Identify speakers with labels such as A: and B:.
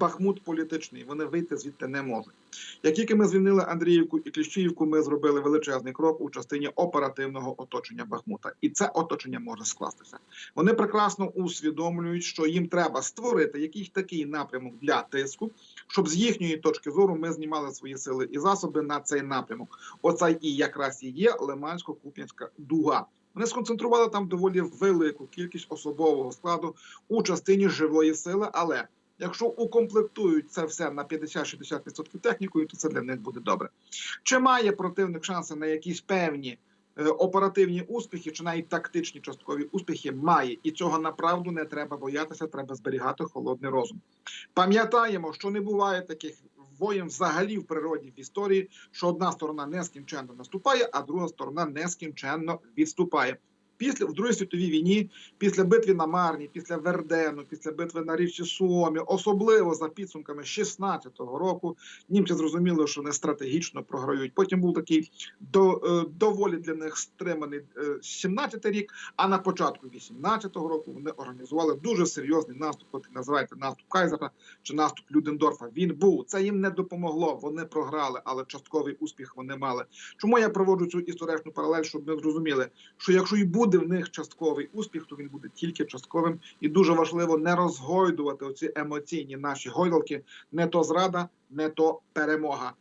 A: Бахмут політичний. Вони вийти звідти не можуть. Як тільки ми звільнили Андріївку і Кліщіївку, ми зробили величезний крок у частині оперативного оточення Бахмута, і це оточення може скластися. Вони прекрасно усвідомлюють, що їм треба створити якийсь такий напрямок для тиску, щоб з їхньої точки зору ми знімали свої сили і засоби на цей напрямок. Оце і якраз і є Лимансько-Куп'янська дуга. Вони сконцентрували там доволі велику кількість особового складу у частині живої сили, але Якщо укомплектують це все на 50-60% технікою, то це для них буде добре. Чи має противник шанси на якісь певні е, оперативні успіхи, чи навіть тактичні часткові успіхи? Має, і цього направду не треба боятися, треба зберігати холодний розум. Пам'ятаємо, що не буває таких воєн взагалі в природі в історії, що одна сторона нескінченно наступає, а друга сторона нескінченно відступає. Після в Другій світовій війні, після битви на Марні, після Вердену, після битви на річці Суомі, особливо за підсумками 16-го року, німці зрозуміли, що вони стратегічно програють. Потім був такий до, е, доволі для них стриманий е, 17-й рік. А на початку 18-го року вони організували дуже серйозний наступ, який називається наступ Кайзера чи наступ Людендорфа. Він був це їм не допомогло. Вони програли, але частковий успіх вони мали. Чому я проводжу цю історичну паралель, щоб ми зрозуміли, що якщо і буде в них частковий успіх, то він буде тільки частковим, і дуже важливо не розгойдувати оці емоційні наші гойдалки. Не то зрада, не то перемога.